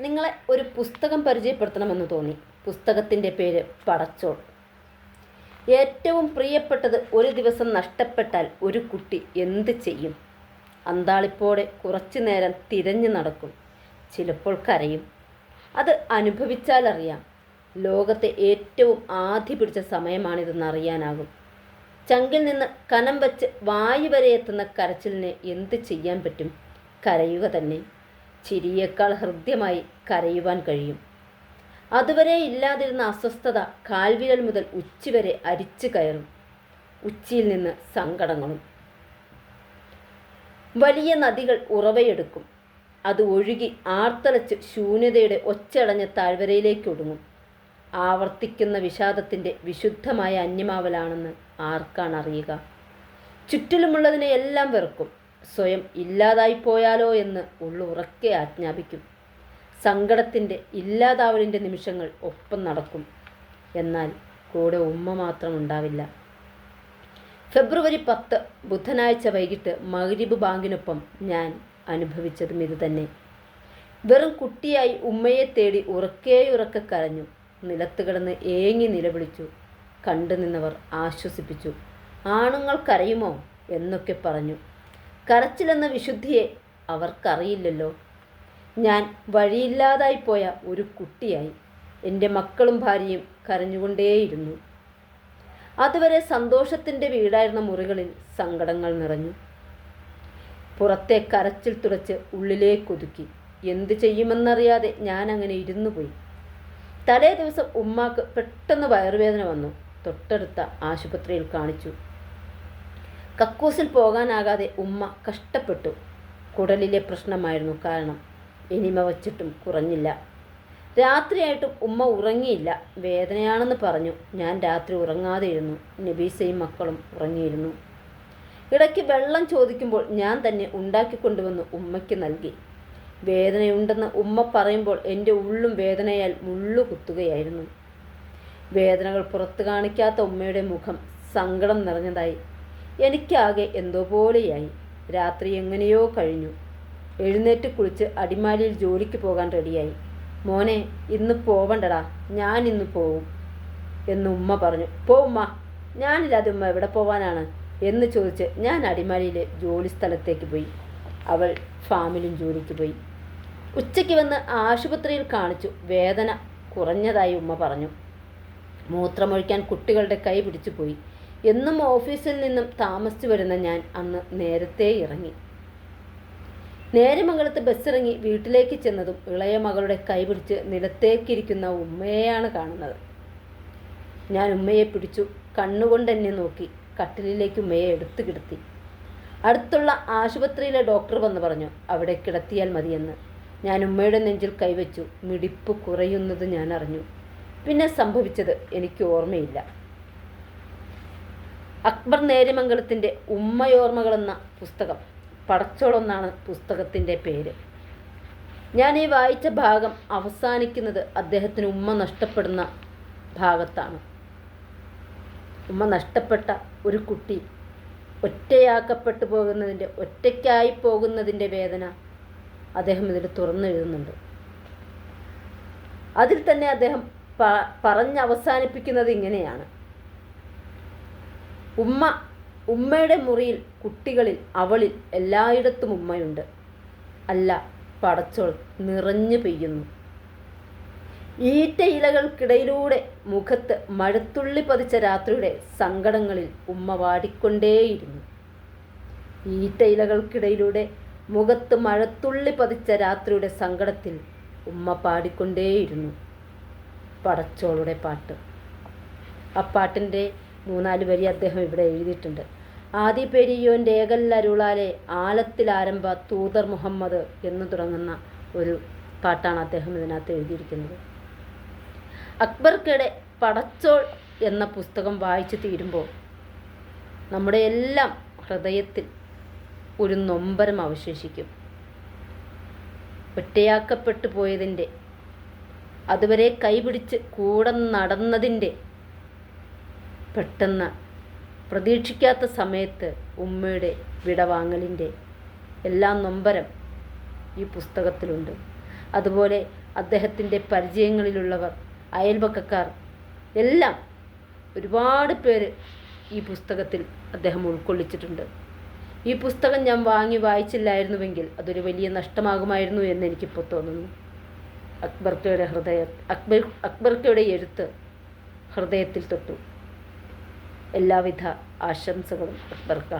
നിങ്ങളെ ഒരു പുസ്തകം പരിചയപ്പെടുത്തണമെന്ന് തോന്നി. പുസ്തകത്തിന്റെ പേര് പടച്ചോൾ ഏറ്റവും പ്രിയപ്പെട്ടത് ഒരു ദിവസം നഷ്ടപ്പെട്ടാൽ ഒരു കുട്ടി എന്ത് ചെയ്യും? അന്താളിപ്പോടെ കുറച്ചു നേരം തിരഞ്ഞു നടക്കും. ചിലപ്പോൾ കരയും. അത് അനുഭവിച്ചാലറിയാം ലോകത്തെ ഏറ്റവും ആധി പിടിച്ച സമയമാണിതെന്ന് അറിയാനാകും. ചങ്കിൽ നിന്ന് കനം വെച്ച് വായു വരെ എത്തുന്ന കരച്ചിലിന് എന്ത് ചെയ്യാൻ പറ്റും? കരയുക തന്നെ. ചിരിയേക്കാൾ ഹൃദ്യമായി കരയുവാൻ കഴിയും. അതുവരെ ഇല്ലാതിരുന്ന അസ്വസ്ഥത കാൽവിരൽ മുതൽ ഉച്ചി വരെ അരിച്ചു കയറും. ഉച്ചിയിൽ നിന്ന് സങ്കടങ്ങളും വലിയ നദികൾ ഉറവയെടുക്കും. അത് ഒഴുകി ആർത്തലച്ച് ശൂന്യതയുടെ ഒച്ചടഞ്ഞ താഴ്വരയിലേക്ക് ഒടുങ്ങും. ആവർത്തിക്കുന്ന വിഷാദത്തിന്റെ വിശുദ്ധമായ അന്യമാവലാണെന്ന് ആർക്കാണ് അറിയുക? ചുറ്റിലുമുള്ളതിനെ എല്ലാം വെറുക്കും. സ്വയം ഇല്ലാതായിപ്പോയാലോ എന്ന് ഉള്ളുറക്കെ ആജ്ഞാപിക്കും. സങ്കടത്തിന്റെ ഇല്ലാതാവലിന്റെ നിമിഷങ്ങൾ ഒപ്പം നടക്കും. എന്നാൽ കൂടെ ഉമ്മ മാത്രം ഉണ്ടാവില്ല. ഫെബ്രുവരി പത്ത് ബുധനാഴ്ച വൈകിട്ട് മഗ്രിബ് ബാങ്കിനൊപ്പം ഞാൻ അനുഭവിച്ചതും ഇതുതന്നെ വെറും കുട്ടിയായി ഉമ്മയെ തേടി ഉറക്കേ ഉറക്കെ കരഞ്ഞു. നിലത്ത് കിടന്ന് ഏങ്ങി നിലവിളിച്ചു. കണ്ടു നിന്നവർ ആശ്വസിപ്പിച്ചു. ആണുങ്ങൾ കരയുമോ എന്നൊക്കെ പറഞ്ഞു. കരച്ചിലെന്ന വിശുദ്ധിയെ അവർക്കറിയില്ലല്ലോ. ഞാൻ വഴിയില്ലാതായിപ്പോയ ഒരു കുട്ടിയായി എന്റെ മക്കളും ഭാര്യയും കരഞ്ഞുകൊണ്ടേയിരുന്നു. അതുവരെ സന്തോഷത്തിന്റെ വീടായിരുന്ന മുറികളിൽ സങ്കടങ്ങൾ നിറഞ്ഞു. പുറത്തെ കരച്ചിൽ തുടച്ച് ഉള്ളിലേക്കൊതുക്കി. എന്ത് ചെയ്യുമെന്നറിയാതെ ഞാൻ അങ്ങനെ ഇരുന്നു പോയി തലേ ദിവസം ഉമ്മാക്ക് പെട്ടെന്ന് വയറുവേദന വന്നു. തൊട്ടടുത്ത ആശുപത്രിയിൽ കാണിച്ചു. കക്കൂസിൽ പോകാനാകാതെ ഉമ്മ കഷ്ടപ്പെട്ടു. കുടലിലെ പ്രശ്നമായിരുന്നു കാരണം. എനിമ വച്ചിട്ടും കുറഞ്ഞില്ല. രാത്രിയായിട്ടും ഉമ്മ ഉറങ്ങിയില്ല. വേദനയാണെന്ന് പറഞ്ഞു. ഞാൻ രാത്രി ഉറങ്ങാതെ ഇരുന്നു നബീസയും മക്കളും ഉറങ്ങിയിരുന്നു. ഇടയ്ക്ക് വെള്ളം ചോദിക്കുമ്പോൾ ഞാൻ തന്നെ ഉണ്ടാക്കിക്കൊണ്ടുവന്ന് ഉമ്മയ്ക്ക് നൽകി. വേദനയുണ്ടെന്ന് ഉമ്മ പറയുമ്പോൾ എന്റെ ഉള്ളും വേദനയാൽ മുള്ളു കുത്തുകയായിരുന്നു. വേദനകൾ പുറത്തു കാണിക്കാത്ത ഉമ്മയുടെ മുഖം സങ്കടം നിറഞ്ഞതായി എനിക്കാകെ എന്തോ പോലെയായി. രാത്രി എങ്ങനെയോ കഴിഞ്ഞു. എഴുന്നേറ്റ് കുളിച്ച് അടിമാലിയിൽ ജോലിക്ക് പോകാൻ റെഡിയായി. മോനെ ഇന്ന് പോവണ്ടടാ. ഞാൻ ഇന്ന് പോവും. എന്ന് ഉമ്മ പറഞ്ഞു. പോ ഉമ്മ. ഞാനില്ലാതെ ഉമ്മ എവിടെ പോവാനാണ്? എന്ന് ചോദിച്ച് ഞാൻ അടിമാലിയിലെ ജോലി സ്ഥലത്തേക്ക് പോയി. അവൾ ഫാമിലും ജോലിക്ക് പോയി. ഉച്ചയ്ക്ക് വന്ന് ആശുപത്രിയിൽ കാണിച്ചു. വേദന കുറഞ്ഞതായി ഉമ്മ പറഞ്ഞു. മൂത്രമൊഴിക്കാൻ കുട്ടികളുടെ കൈ പിടിച്ചു പോയി. എന്നും ഓഫീസിൽ നിന്നും താമസിച്ചു വരുന്ന ഞാൻ അന്ന് നേരത്തെ ഇറങ്ങി. നേരമംഗലത്ത് ബസ്സിറങ്ങി വീട്ടിലേക്ക് ചെന്നതും ഇളയ മകളുടെ കൈപിടിച്ച് നിലത്തേക്കിരിക്കുന്ന ഉമ്മയെയാണ് കാണുന്നത്. ഞാൻ ഉമ്മയെ പിടിച്ചു കണ്ണുകൊണ്ട് എന്നെ നോക്കി കട്ടിലിലേക്ക് ഉമ്മയെ എടുത്തു കിടത്തി. അടുത്തുള്ള ആശുപത്രിയിലെ ഡോക്ടർ വന്ന് പറഞ്ഞു അവിടെ കിടത്തിയാൽ മതിയെന്ന്. ഞാൻ ഉമ്മയുടെ നെഞ്ചിൽ കൈവച്ചു മിടിപ്പ് കുറയുന്നത് ഞാൻ അറിഞ്ഞു. പിന്നെ സംഭവിച്ചത് എനിക്ക് ഓർമ്മയില്ല. അക്ബർ നേര്യമംഗലത്തിന്റെ ഉമ്മയോർമ്മകളെന്ന പുസ്തകം. പടച്ചോളെന്നാണ് പുസ്തകത്തിന്റെ പേര്. ഞാൻ ഈ വായിച്ച ഭാഗം അവസാനിക്കുന്നത് അദ്ദേഹത്തിന് ഉമ്മ നഷ്ടപ്പെടുന്ന ഭാഗത്താണ്. ഉമ്മ നഷ്ടപ്പെട്ട ഒരു കുട്ടി ഒറ്റയാക്കപ്പെട്ടു പോകുന്നതിന്റെ ഒറ്റയ്ക്കായി പോകുന്നതിന്റെ വേദന അദ്ദേഹം ഇതിൽ തുറന്നു എഴുതുന്നുണ്ട്. അതിൽ തന്നെ അദ്ദേഹം പറഞ്ഞവസാനിപ്പിക്കുന്നത് ഇങ്ങനെയാണ്. ഉമ്മ ഉമ്മയുടെ മുറിയിൽ കുട്ടികളിൽ അവളിൽ എല്ലായിടത്തും ഉമ്മയുണ്ട്. അല്ല പടച്ചോൾ നിറഞ്ഞു പെയ്യുന്നു. ഈറ്റ ഇലകൾക്കിടയിലൂടെ മുഖത്ത് മഴത്തുള്ളി പതിച്ച രാത്രിയുടെ സങ്കടങ്ങളിൽ ഉമ്മ വാടിക്കൊണ്ടേയിരുന്നു. ഈറ്റ ഇലകൾക്കിടയിലൂടെ മുഖത്ത് മഴത്തുള്ളി പതിച്ച രാത്രിയുടെ സങ്കടത്തിൽ ഉമ്മ പാടിക്കൊണ്ടേയിരുന്നു. പടച്ചോളുടെ പാട്ട്. ആ പാട്ടിന്റെ മൂന്നാൽ വരി അദ്ദേഹം ഇവിടെ എഴുതിയിട്ടുണ്ട്. ആദി പെരിയോൻ ഏകല്ലരുളാലെ ആലത്തിലാരംഭ തൂതർ മുഹമ്മദ് എന്ന് തുടങ്ങുന്ന ഒരു പാട്ടാണ് അദ്ദേഹം ഇതിനകത്ത് എഴുതിയിരിക്കുന്നത്. അക്ബർക്കിടെ പടച്ചോൾ എന്ന പുസ്തകം വായിച്ചു തീരുമ്പോൾ നമ്മുടെ എല്ലാം ഹൃദയത്തിൽ ഒരു നൊമ്പരം അവശേഷിക്കും. ഒറ്റയാക്കപ്പെട്ടു പോയതിന്റെ അതുവരെ കൈപിടിച്ച് കൂടെ നടന്നതിന്റെ പെട്ടെന്ന് പ്രതീക്ഷിക്കാത്ത സമയത്ത് ഉമ്മയുടെ വിടവാങ്ങലിന്റെ എല്ലാ നൊമ്പരം ഈ പുസ്തകത്തിലുണ്ട്. അതുപോലെ അദ്ദേഹത്തിന്റെ പരിചയങ്ങളിലുള്ളവർ അയൽപക്കക്കാർ എല്ലാം ഒരുപാട് പേര് ഈ പുസ്തകത്തിൽ അദ്ദേഹം ഉൾക്കൊള്ളിച്ചിട്ടുണ്ട്. ഈ പുസ്തകം ഞാൻ വാങ്ങി വായിച്ചില്ലായിരുന്നുവെങ്കിൽ അതൊരു വലിയ നഷ്ടമാകുമായിരുന്നു എന്ന് എനിക്കിപ്പോൾ തോന്നുന്നു. അക്ബർക്കയുടെ ഹൃദയ അക്ബർ അക്ബർക്കയുടെ എഴുത്ത് ഹൃദയത്തിൽ തൊട്ടു. എല്ലാവിധ ആശംസകളും അക്ബർക്ക